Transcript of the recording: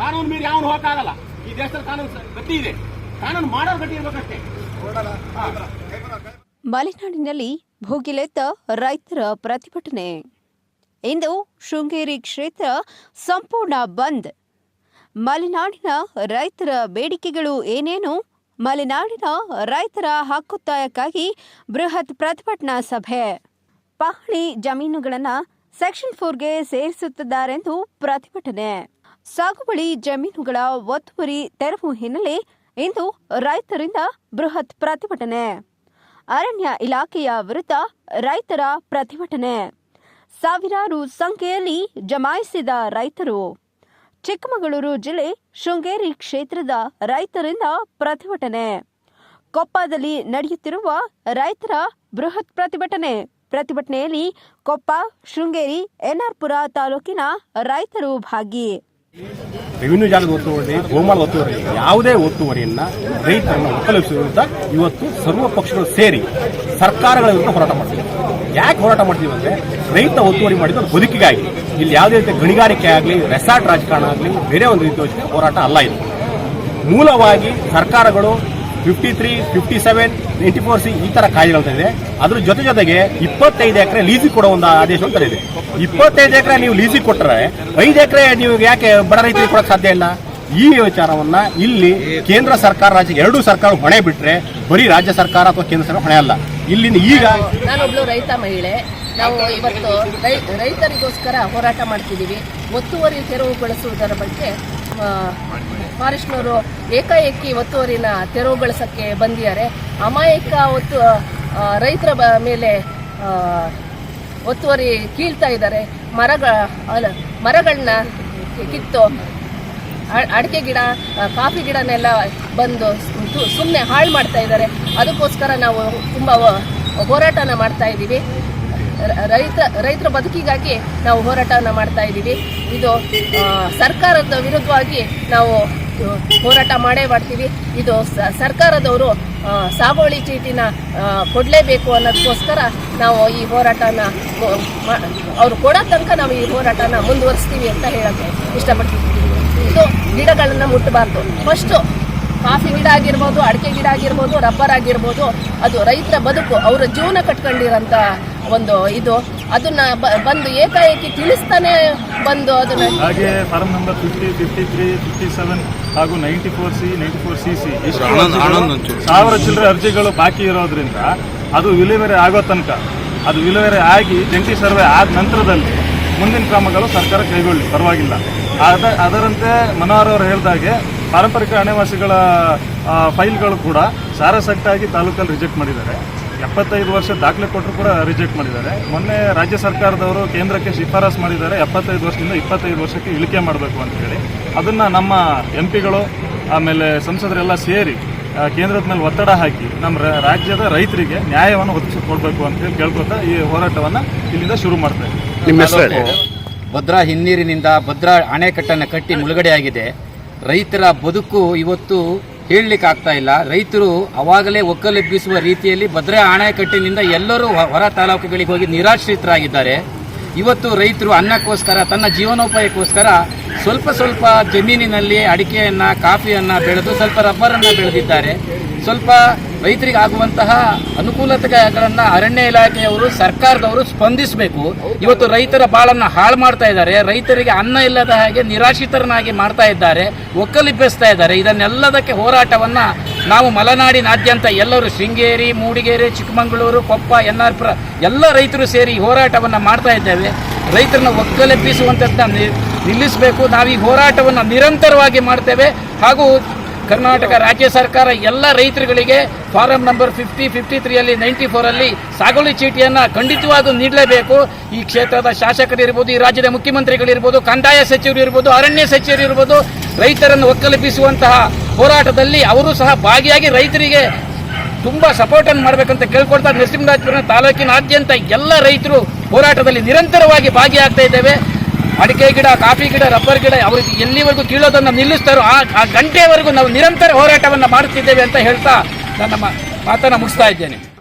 ಕಾನೂನು ಮೀರಿ ಯಾವನು ಹೋಗಕ್ಕಾಗಲ್ಲ. ಈ ದೇಶದ ಕಾನೂನು ಗಟ್ಟಿ ಇದೆ. ಕಾನೂನು ಮಾಡೋ ಗಟ್ಟಿ ಇರ್ಬೇಕಷ್ಟೇ. ಮಲೆನಾಡಿನಲ್ಲಿ ಭೂಗಿಲೆತ್ತ ರೈತರ ಪ್ರತಿಭಟನೆ. ಇಂದು ಶೃಂಗೇರಿ ಕ್ಷೇತ್ರ ಸಂಪೂರ್ಣ ಬಂದ್. ಮಲೆನಾಡಿನ ರೈತರ ಬೇಡಿಕೆಗಳು ಏನೇನು? ಮಲೆನಾಡಿನ ರೈತರ ಹಕ್ಕೊತ್ತಾಯಕ್ಕಾಗಿ ಬೃಹತ್ ಪ್ರತಿಭಟನಾ ಸಭೆ. ಪಹಣಿ ಜಮೀನುಗಳನ್ನು ಸೆಕ್ಷನ್ ಫೋರ್ಗೆ ಸೇರಿಸುತ್ತಿದ್ದಾರೆಂದು ಪ್ರತಿಭಟನೆ. ಸಾಗುವಳಿ ಜಮೀನುಗಳ ಒತ್ತುವರಿ ತೆರವು ಹಿನ್ನೆಲೆ ಇಂದು ರೈತರಿಂದ ಬೃಹತ್ ಪ್ರತಿಭಟನೆ. ಅರಣ್ಯ ಇಲಾಖೆಯ ವಿರುದ್ಧ ರೈತರ ಪ್ರತಿಭಟನೆ. ಸಾವಿರಾರು ಸಂಖ್ಯೆಯಲ್ಲಿ ಜಮಾಯಿಸಿದ ರೈತರು. ಚಿಕ್ಕಮಗಳೂರು ಜಿಲ್ಲೆ ಶೃಂಗೇರಿ ಕ್ಷೇತ್ರದ ರೈತರಿಂದ ಪ್ರತಿಭಟನೆ. ಕೊಪ್ಪದಲ್ಲಿ ನಡೆಯುತ್ತಿರುವ ರೈತರ ಬೃಹತ್ ಪ್ರತಿಭಟನೆ. ಪ್ರತಿಭಟನೆಯಲ್ಲಿ ಕೊಪ್ಪ, ಶೃಂಗೇರಿ, ಎನ್ಆರ್ಪುರ ತಾಲೂಕಿನ ರೈತರು ಭಾಗಿ. ರೆವಿನ್ಯೂ ಜಾಲದ ಒತ್ತುವರಿ, ಗೋಮಾಳ ಒತ್ತುವರಿ, ಯಾವುದೇ ಒತ್ತುವರಿಯನ್ನ ರೈತರನ್ನು ವಿರುದ್ಧ ಇವತ್ತು ಸರ್ವ ಪಕ್ಷಗಳು ಸೇರಿ ಸರ್ಕಾರಗಳ ವಿರುದ್ಧ ಹೋರಾಟ ಮಾಡ್ತೀವಿ. ಯಾಕೆ ಹೋರಾಟ ಮಾಡ್ತೀವಿ ಅಂದ್ರೆ ರೈತ ಒತ್ತುವರಿ ಮಾಡಿದ ಬದುಕಿಗಾಗಿ ಇಲ್ಲಿ ಯಾವುದೇ ರೀತಿಯ ಗಣಿಗಾರಿಕೆ ಆಗಲಿ, ರೆಸಾರ್ಟ್ ರಾಜಕಾರಣ ಆಗಲಿ, ಬೇರೆ ಒಂದು ರೀತಿಯ ಹೋರಾಟ ಅಲ್ಲ ಇದು. ಮೂಲವಾಗಿ ಸರ್ಕಾರಗಳು fifty three fifty seven ninety four C ಈ ತರ ಕಾಯ್ದೆಗಳು ಇದೆ. ಅದ್ರ ಜೊತೆ ಜೊತೆಗೆ ಇಪ್ಪತ್ತೈದು ಎಕರೆ ಲೀಸಿಗೆ ಕೊಡೋ ಒಂದು ಆದೇಶ ಅಂತ ಇದೆ. ಇಪ್ಪತ್ತೈದು ಎಕರೆ ನೀವು ಲೀಸಿಗೆ ಕೊಟ್ಟರೆ ಐದು ಎಕರೆ ನೀವು ಯಾಕೆ ಬಡ ರೈತರಿಗೆ ಕೊಡಕ್ಕೆ ಸಾಧ್ಯ ಇಲ್ಲ? ಈ ವಿಚಾರವನ್ನ ಇಲ್ಲಿ ಕೇಂದ್ರ ಸರ್ಕಾರ ರಾಜ್ಯ ಎರಡೂ ಸರ್ಕಾರ ಹೊಣೆ ಬಿಟ್ರೆ ಬರೀ ರಾಜ್ಯ ಸರ್ಕಾರ ಅಥವಾ ಕೇಂದ್ರ ಸರ್ಕಾರ ಹೊಣೆ ಅಲ್ಲ. ಇಲ್ಲಿಂದ ಈಗ ನಾನೊಬ್ಳು ರೈತ ಮಹಿಳೆ. ನಾವು ಇವತ್ತು ರೈತರಿಗೋಸ್ಕರ ಹೋರಾಟ ಮಾಡ್ತಿದ್ದೀವಿ. ಒತ್ತುವರಿ ತೆರವುಗೊಳಿಸುವುದರ ಬಗ್ಗೆ ಫಾರೆಸ್ಟ್ನವರು ಏಕಾಏಕಿ ಒತ್ತುವರಿನ ತೆರವುಗೊಳಿಸಕ್ಕೆ ಬಂದಿದ್ದಾರೆ. ಅಮಾಯಕ ಒತ್ತು ರೈತರ ಮೇಲೆ ಒತ್ತುವರಿ ಕೀಳ್ತಾ ಇದ್ದಾರೆ. ಮರಗಳ ಮರಗಳನ್ನ ಕಿತ್ತು ಅಡಿಕೆ ಗಿಡ ಕಾಫಿ ಗಿಡನೆಲ್ಲ ಬಂದು ಸುಮ್ಮನೆ ಹಾಳು ಮಾಡ್ತಾ ಇದ್ದಾರೆ. ಅದಕ್ಕೋಸ್ಕರ ನಾವು ತುಂಬ ಹೋರಾಟನ ಮಾಡ್ತಾ ಇದ್ದೀವಿ. ರೈತ, ರೈತರ ಬದುಕಿಗಾಗಿ ನಾವು ಹೋರಾಟವನ್ನು ಮಾಡ್ತಾ ಇದ್ದೀವಿ. ಇದು ಸರ್ಕಾರದ ವಿರುದ್ಧವಾಗಿ ನಾವು ಹೋರಾಟ ಮಾಡೇ ಮಾಡ್ತೀವಿ. ಇದು ಸರ್ಕಾರದವರು ಸಾಗುವಳಿ ಚೀಟಿನ ಕೊಡಲೇಬೇಕು ಅನ್ನೋದಕ್ಕೋಸ್ಕರ ನಾವು ಈ ಹೋರಾಟನ ಅವ್ರು ಕೊಡೋ ತನಕ ನಾವು ಈ ಹೋರಾಟನ ಮುಂದುವರಿಸ್ತೀವಿ ಅಂತ ಹೇಳಕ್ಕೆ ಇಷ್ಟಪಡ್ತೀವಿ ಇದು ಗಿಡಗಳನ್ನು ಮುಟ್ಟಬಾರ್ದು. ಫಸ್ಟು ಕಾಫಿ ಗಿಡ ಆಗಿರ್ಬೋದು ಅಡಿಕೆ ಗಿಡ ಆಗಿರ್ಬೋದು ರಬ್ಬರ್ ಆಗಿರ್ಬೋದು ಅದು ರೈತರ ಬದುಕು ಅವರ ಜೀವನ ಕಟ್ಕೊಂಡಿರೋಂಥ ಒಂದು ಇದು. ಅದನ್ನ ಬ- ಬಂದು ಏಕಾಏಕಿ ತಿಳಿಸ್ತಾನೆ ಬಂದು ಅದನ್ನ. ಹಾಗೆ form number fifty fifty three fifty seven ಹಾಗೂ ninety four C ninety four C C ಸಾವಿರ ಚಿಲ್ಲರೆ ಅರ್ಜಿಗಳು ಬಾಕಿ ಇರೋದ್ರಿಂದ ಅದು ವಿಲೇವರಿ ಆಗೋ ತನಕ ಅದು ವಿಲೇವರಿ ಆಗಿ ಜಂಟಿ ಸರ್ವೆ ಆದ ನಂತರದಲ್ಲಿ ಮುಂದಿನ ಕ್ರಮಗಳು ಸರ್ಕಾರ ಕೈಗೊಳ್ಳಿ. ಪರವಾಗಿಲ್ಲ. ಅದ ಅದರಂತೆ ಮನೋಹರ್ ಅವರು ಹೇಳಿದಾಗೆ ಪಾರಂಪರಿಕ ಅಣೆವಾಸಿಗಳ ಫೈಲ್ಗಳು ಕೂಡ ಸಾರಸಕ್ತಾಗಿ ತಾಲೂಕಲ್ಲಿ ರಿಜೆಕ್ಟ್ ಮಾಡಿದ್ದಾರೆ. ಎಪ್ಪತ್ತೈದು ವರ್ಷ ದಾಖಲೆ ಕೊಟ್ಟರು ಕೂಡ ರಿಜೆಕ್ಟ್ ಮಾಡಿದ್ದಾರೆ. ಮೊನ್ನೆ ರಾಜ್ಯ ಸರ್ಕಾರದವರು ಕೇಂದ್ರಕ್ಕೆ ಶಿಫಾರಸ್ ಮಾಡಿದ್ದಾರೆ. ಎಪ್ಪತ್ತೈದು ವರ್ಷದಿಂದ ಇಪ್ಪತ್ತೈದು ವರ್ಷಕ್ಕೆ ಇಳಿಕೆ ಮಾಡಬೇಕು ಅಂತ ಹೇಳಿ. ಅದನ್ನ ನಮ್ಮ ಎಂ ಪಿಗಳು ಆಮೇಲೆ ಸಂಸದರೆಲ್ಲ ಸೇರಿ ಕೇಂದ್ರದ ಮೇಲೆ ಒತ್ತಡ ಹಾಕಿ ನಮ್ಮ ರಾಜ್ಯದ ರೈತರಿಗೆ ನ್ಯಾಯವನ್ನು ಒದಗಿಸಿಕೊಡ್ಬೇಕು ಅಂತ ಹೇಳಿ ಕೇಳ್ಕೊತಾ ಈ ಹೋರಾಟವನ್ನ ಇಲ್ಲಿಂದ ಶುರು ಮಾಡ್ತಾ ಇದ್ದೀವಿ ಭದ್ರಾ ಹಿನ್ನೀರಿನಿಂದ ಭದ್ರಾ ಅಣೆಕಟ್ಟನ್ನು ಕಟ್ಟಿ ಮುಳುಗಡೆಯಾಗಿದೆ. ರೈತರ ಬದುಕು ಇವತ್ತು ಹೇಳಲಿಕ್ಕೆ ಆಗ್ತಾ ಇಲ್ಲ. ರೈತರು ಅವಾಗಲೇ ಒಕ್ಕಲೆಬ್ಬಿಸುವ ರೀತಿಯಲ್ಲಿ ಭದ್ರಾ ಅಣೆಕಟ್ಟಿನಿಂದ ಎಲ್ಲರೂ ಹೊರ ತಾಲೂಕುಗಳಿಗೆ ಹೋಗಿ ನಿರಾಶ್ರಿತರಾಗಿದ್ದಾರೆ. ಇವತ್ತು ರೈತರು ಅನ್ನಕ್ಕೋಸ್ಕರ, ತನ್ನ ಜೀವನೋಪಾಯಕ್ಕೋಸ್ಕರ ಸ್ವಲ್ಪ ಸ್ವಲ್ಪ ಜಮೀನಿನಲ್ಲಿ ಅಡಿಕೆಯನ್ನು, ಕಾಫಿಯನ್ನು ಬೆಳೆದು ಸ್ವಲ್ಪ ರಬ್ಬರನ್ನು ಬೆಳೆದಿದ್ದಾರೆ. ಸ್ವಲ್ಪ ರೈತರಿಗೆ ಆಗುವಂತಹ ಅನುಕೂಲತೆಗಳನ್ನ ಅರಣ್ಯ ಇಲಾಖೆಯವರು, ಸರ್ಕಾರದವರು ಸ್ಪಂದಿಸಬೇಕು. ಇವತ್ತು ರೈತರ ಬಾಳನ್ನು ಹಾಳು ಮಾಡ್ತಾ ಇದ್ದಾರೆ. ರೈತರಿಗೆ ಅನ್ನ ಇಲ್ಲದ ಹಾಗೆ ನಿರಾಶ್ರಿತರನ್ನಾಗಿ ಮಾಡ್ತಾ ಇದ್ದಾರೆ. ಒಕ್ಕಲಿಬ್ಬಿಸ್ತಾ ಇದ್ದಾರೆ. ಇದನ್ನೆಲ್ಲದಕ್ಕೆ ಹೋರಾಟವನ್ನ ನಾವು ಮಲೆನಾಡಿನಾದ್ಯಂತ ಎಲ್ಲರೂ ಶೃಂಗೇರಿ, ಮೂಡಿಗೆರೆ, ಚಿಕ್ಕಮಗಳೂರು, ಕೊಪ್ಪ ಎನ್ ಆರ್ ಪುರ ಎಲ್ಲ ರೈತರು ಸೇರಿ ಹೋರಾಟವನ್ನು ಮಾಡ್ತಾ ಇದ್ದೇವೆ. ರೈತರನ್ನ ಒಕ್ಕಲೆಬ್ಬಿಸುವಂಥದ್ದನ್ನ ನಿ- ನಿಲ್ಲಿಸಬೇಕು. ನಾವು ಈ ಹೋರಾಟವನ್ನು ನಿರಂತರವಾಗಿ ಮಾಡ್ತೇವೆ. ಹಾಗೂ ಕರ್ನಾಟಕ ರಾಜ್ಯ ಸರ್ಕಾರ ಎಲ್ಲ ರೈತರುಗಳಿಗೆ ಫಾರಂ ನಂಬರ್ ಫಿಫ್ಟಿ ಫಿಫ್ಟಿ ತ್ರೀಯಲ್ಲಿ ನೈಂಟಿ ಫೋರಲ್ಲಿ ಸಾಗುವಳಿ ಚೀಟಿಯನ್ನು ಖಂಡಿತವಾಗೂ ನೀಡಲೇಬೇಕು. ಈ ಕ್ಷೇತ್ರದ ಶಾಸಕರಿರ್ಬೋದು, ಈ ರಾಜ್ಯದ ಮುಖ್ಯಮಂತ್ರಿಗಳಿರ್ಬೋದು, ಕಂದಾಯ ಸಚಿವರು ಇರ್ಬೋದು ಅರಣ್ಯ ಸಚಿವರು ಇರ್ಬೋದು ರೈತರನ್ನು ಒಕ್ಕಲಿಪಿಸುವಂತಹ ಹೋರಾಟದಲ್ಲಿ ಅವರು ಸಹ ಭಾಗಿಯಾಗಿ ರೈತರಿಗೆ ತುಂಬಾ ಸಪೋರ್ಟ್ ಅನ್ನು ಮಾಡಬೇಕಂತ ಕೇಳ್ಕೊಳ್ತಾ, ನರಸಿಂಹರಾಜಪುರ ತಾಲೂಕಿನಾದ್ಯಂತ ಎಲ್ಲ ರೈತರು ಹೋರಾಟದಲ್ಲಿ ನಿರಂತರವಾಗಿ ಭಾಗಿಯಾಗ್ತಾ ಇದ್ದೇವೆ. ಅಡಿಕೆ ಗಿಡ, ಕಾಫಿ ಗಿಡ, ರಬ್ಬರ್ ಗಿಡ ಅವರಿಗೆ ಎಲ್ಲಿವರೆಗೂ ಕೀಳೋದನ್ನು ನಿಲ್ಲಿಸ್ತಾರೋ ಆ ಆ ಗಂಟೆವರೆಗೂ ನಾವು ನಿರಂತರ ಹೋರಾಟವನ್ನು ಮಾಡುತ್ತಿದ್ದೇವೆ ಅಂತ ಹೇಳ್ತಾ ನನ್ನ ಮಾತನ್ನು ಮುಗಿಸ್ತಾ ಇದ್ದೇನೆ.